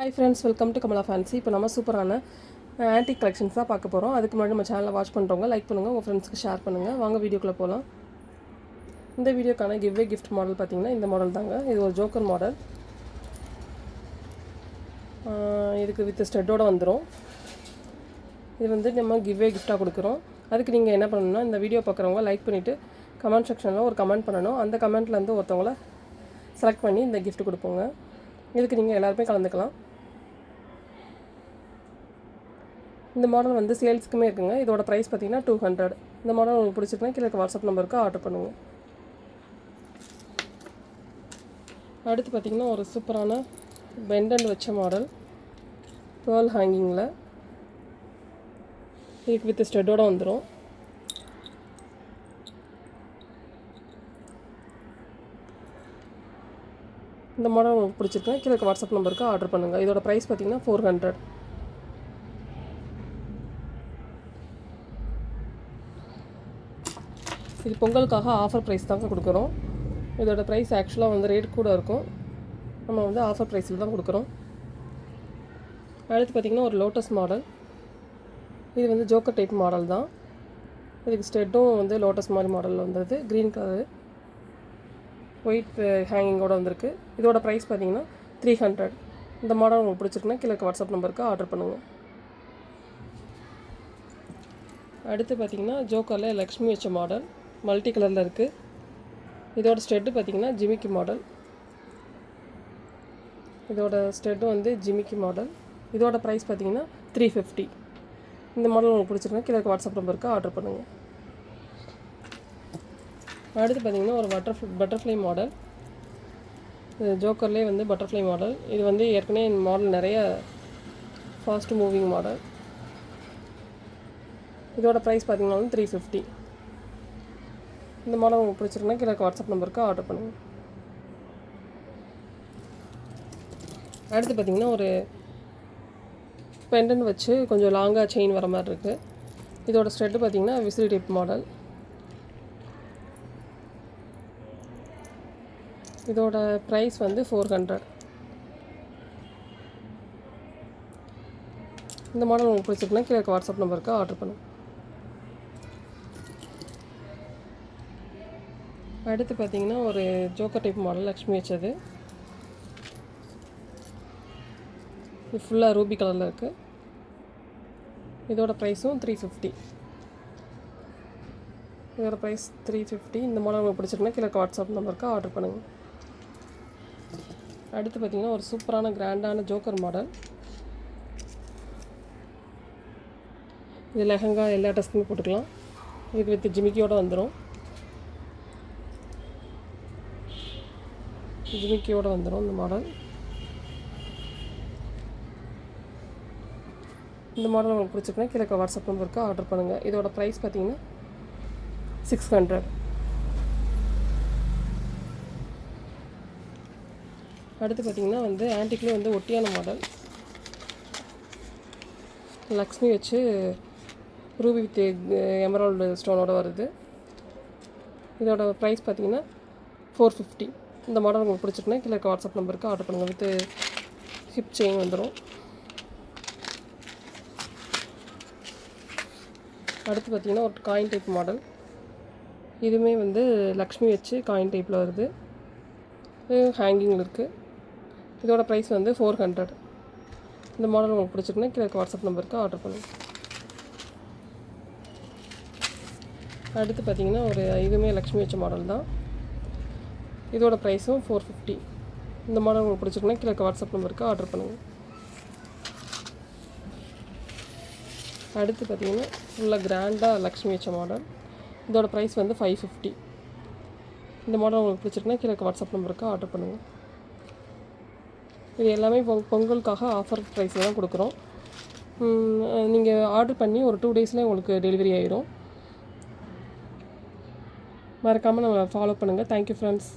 Hi friends welcome to Kamala fancy இப்போ நம்ம சூப்பரான ஆன்டிக் கலெக்ஷன்ஸ் தான் பார்க்க போகிறோம் அதுக்கு முன்னாடி நம்ம சேனலை வாட்ச் பண்ணுறவங்க லைக் பண்ணுங்கள் உங்கள் ஃப்ரெண்ட்ஸ்க்கு ஷேர் பண்ணுங்கள் வாங்க வீடியோக்குள்ளே போகலாம் இந்த வீடியோக்கான கிவ்வே கிஃப்ட் மாடல் பார்த்தீங்கன்னா இந்த மாடல் தாங்க. இது ஒரு ஜோக்கர் மாடல் இதுக்கு வித் ஸ்டெட்டோட வந்துடும் இது வந்து நம்ம கிவ்வே கிஃப்டாக கொடுக்குறோம். அதுக்கு நீங்கள் என்ன பண்ணணும்னா இந்த வீடியோ பார்க்குறவங்க லைக் பண்ணிவிட்டு கமெண்ட் செக்ஷனில் ஒரு கமெண்ட் பண்ணணும். அந்த கமெண்ட்லேருந்து ஒருத்தவங்கள செலக்ட் பண்ணி இந்த கிஃப்ட் கொடுப்போங்க. இதுக்கு நீங்கள் எல்லாருமே கலந்துக்கலாம். இந்த மாடல் வந்து சேல்ஸுக்குமே இருக்குங்க. இதோட ப்ரைஸ் பார்த்தீங்கன்னா டூ ஹண்ட்ரட் இந்த மாடல் உங்களுக்கு பிடிச்சிருக்குன்னா கீழே வாட்ஸ்அப் நம்பருக்கு ஆர்டர் பண்ணுங்கள் அடுத்து பார்த்தீங்கன்னா ஒரு சூப்பரான பெண்டன்ட் வச்ச மாடல் பேர்ல் ஹேங்கிங்கில் இதுக்கு வித் ஸ்டெட்டோடு வந்துடும் இந்த மாடல் உங்களுக்கு பிடிச்சிருக்கேன் கீழே வாட்ஸ்அப் நம்பருக்கு ஆர்டர் பண்ணுங்கள் இதோட ப்ரைஸ் பார்த்தீங்கன்னா ஃபோர் ஹண்ட்ரட் இது பொங்கலுக்காக ஆஃபர் ப்ரைஸ் தாங்க கொடுக்குறோம். இதோட ப்ரைஸ் ஆக்சுவலாக வந்து ரேட் கூட இருக்கும். நம்ம வந்து ஆஃபர் ப்ரைஸில் தான் கொடுக்குறோம். அடுத்து பார்த்திங்கன்னா ஒரு லோட்டஸ் மாடல் இது வந்து ஜோக்கர் டைப் மாடல் தான். இதுக்கு ஸ்டெட்டும் வந்து லோட்டஸ் மாதிரி மாடலில் வந்தது. க்ரீன் கலரு ஒயிட் ஹேங்கிங்கோட வந்திருக்கு. இதோட ப்ரைஸ் பார்த்தீங்கன்னா த்ரீ ஹண்ட்ரட் இந்த மாடல் உங்களுக்கு பிடிச்சிருக்குன்னா கீழே வாட்ஸ்அப் நம்பருக்கு ஆர்டர் பண்ணுவோம். அடுத்து பார்த்தீங்கன்னா ஜோக்கரில் லக்ஷ்மி வச்ச மாடல் மல்டி கலரில் இருக்குது இதோட ஸ்டெட்டு பார்த்தீங்கன்னா ஜிமிக்கி மாடல். இதோட ஸ்டெட்டு வந்து ஜிமிக்கி மாடல். இதோட ப்ரைஸ் பார்த்தீங்கன்னா த்ரீ ஃபிஃப்டி இந்த மாடல் உங்களுக்கு பிடிச்சிருந்தா கீழே வாட்ஸ்அப் நம்பருக்கு ஆர்டர் பண்ணுங்கள் அடுத்து பார்த்தீங்கன்னா ஒரு பட்டர்ஃப்ளை பட்டர்ஃப்ளை மாடல் இது ஜோக்கர்லேயே வந்து பட்டர்ஃப்ளை மாடல் இது வந்து ஏற்கனவே மாடல் நிறைய ஃபாஸ்ட் மூவிங் மாடல் இதோட ப்ரைஸ் பார்த்தீங்கன்னா த்ரீ ஃபிஃப்டி இந்த மாடல் உங்களுக்கு பிடிச்சிருக்குன்னா கீழே வாட்ஸ்அப் நம்பருக்கு ஆர்டர் பண்ணுங்கள் அடுத்து பார்த்தீங்கன்னா ஒரு பெண்டன் வச்சு கொஞ்சம் லாங்காக செயின் வர மாதிரி இருக்குது இதோட ஸ்ட்ரெட்டு பார்த்தீங்கன்னா விசிறி டிப் மாடல் இதோட ப்ரைஸ் வந்து ஃபோர் ஹண்ட்ரட் இந்த மாடல் உங்களுக்கு பிடிச்சிருக்குன்னா கீழே வாட்ஸ்அப் நம்பருக்கு ஆர்டர் பண்ணுங்கள் அடுத்து பார்த்தீங்கன்னா ஒரு ஜோக்கர் டைப் மாடல் லக்ஷ்மி வச்சது. இது ஃபுல்லாக ரூபி கலரில் இருக்குது இதோட ப்ரைஸும் த்ரீ ஃபிஃப்டி இதோட ப்ரைஸ் த்ரீ ஃபிஃப்டி இந்த மாடல் உங்களுக்கு பிடிச்சிருக்குன்னா கீழே வாட்ஸ்அப் நம்பருக்கு ஆர்டர் பண்ணுங்கள் அடுத்து பார்த்தீங்கன்னா ஒரு சூப்பரான கிராண்டான ஜோக்கர் மாடல் இது லெஹங்கா எல்லா ட்ரெஸ்க்குமே போட்டுக்கலாம். இதுக்கு வித் ஜிமிக்கியோடு வந்துடும் ஜிமிக்கியோடு வந்துடும் இந்த மாடல். இந்த மாடல் உங்களுக்கு பிடிச்சிருக்குன்னா கீழே வாட்ஸ்அப் நம்பருக்கு ஆர்டர் பண்ணுங்கள் இதோட ப்ரைஸ் பார்த்தீங்கன்னா சிக்ஸ் ஹண்ட்ரட் அடுத்து பார்த்திங்கன்னா வந்து ஆன்டிக்லேயே வந்து ஒட்டியான மாடல். லக்ஷ்மி வச்சு ரூபி வித் எமரால்டு ஸ்டோனோட வருது. இதோட ப்ரைஸ் பார்த்தீங்கன்னா ஃபோர் ஃபிஃப்டி இந்த மாடல் உங்களுக்கு பிடிச்சிருக்குன்னா கீழே இருக்க வாட்ஸ்அப் நம்பருக்கு ஆர்டர் பண்ணுங்கள் வித்து ஹிப் செயின் வந்துடும் அடுத்து பார்த்திங்கன்னா ஒரு காயின் டைப் மாடல் இதுவுமே வந்து லக்ஷ்மி வச்சு காயின் டைப்பில் வருது. இது ஹேங்கிங்கில் இருக்குது இதோட ப்ரைஸ் வந்து ஃபோர் ஹண்ட்ரட் இந்த மாடல் உங்களுக்கு பிடிச்சிருக்குன்னா கீழே இருக்க வாட்ஸ்அப் நம்பருக்கு ஆர்டர் பண்ணுங்கள் அடுத்து பார்த்திங்கன்னா ஒரு இதுவுமே லக்ஷ்மி வச்ச மாடல் தான். இதோட ப்ரைஸும் ஃபோர் ஃபிஃப்டி இந்த மாடல் உங்களுக்கு பிடிச்சிருக்குன்னா கீழே வாட்ஸ்அப் நம்பருக்கு ஆர்டர் பண்ணுங்கள் அடுத்து பார்த்திங்கன்னா ஃபுல்லாக கிராண்டாக லக்ஷ்மி வச்ச மாடல் இதோட ப்ரைஸ் வந்து ஃபைவ் ஃபிஃப்டி இந்த மாடல் உங்களுக்கு பிடிச்சிருக்குன்னா கீழே வாட்ஸ்அப் நம்பருக்கு ஆர்டர் பண்ணுங்கள் இது எல்லாமே பொங் பொங்கலுக்காக ஆஃபர் ப்ரைஸில் தான் கொடுக்குறோம். நீங்கள் ஆர்டர் பண்ணி ஒரு டூ டேஸ்லேயே உங்களுக்கு டெலிவரி ஆயிடும். மறக்காமல் நம்ம ஃபாலோ பண்ணுங்கள் தேங்க்யூ ஃப்ரெண்ட்ஸ்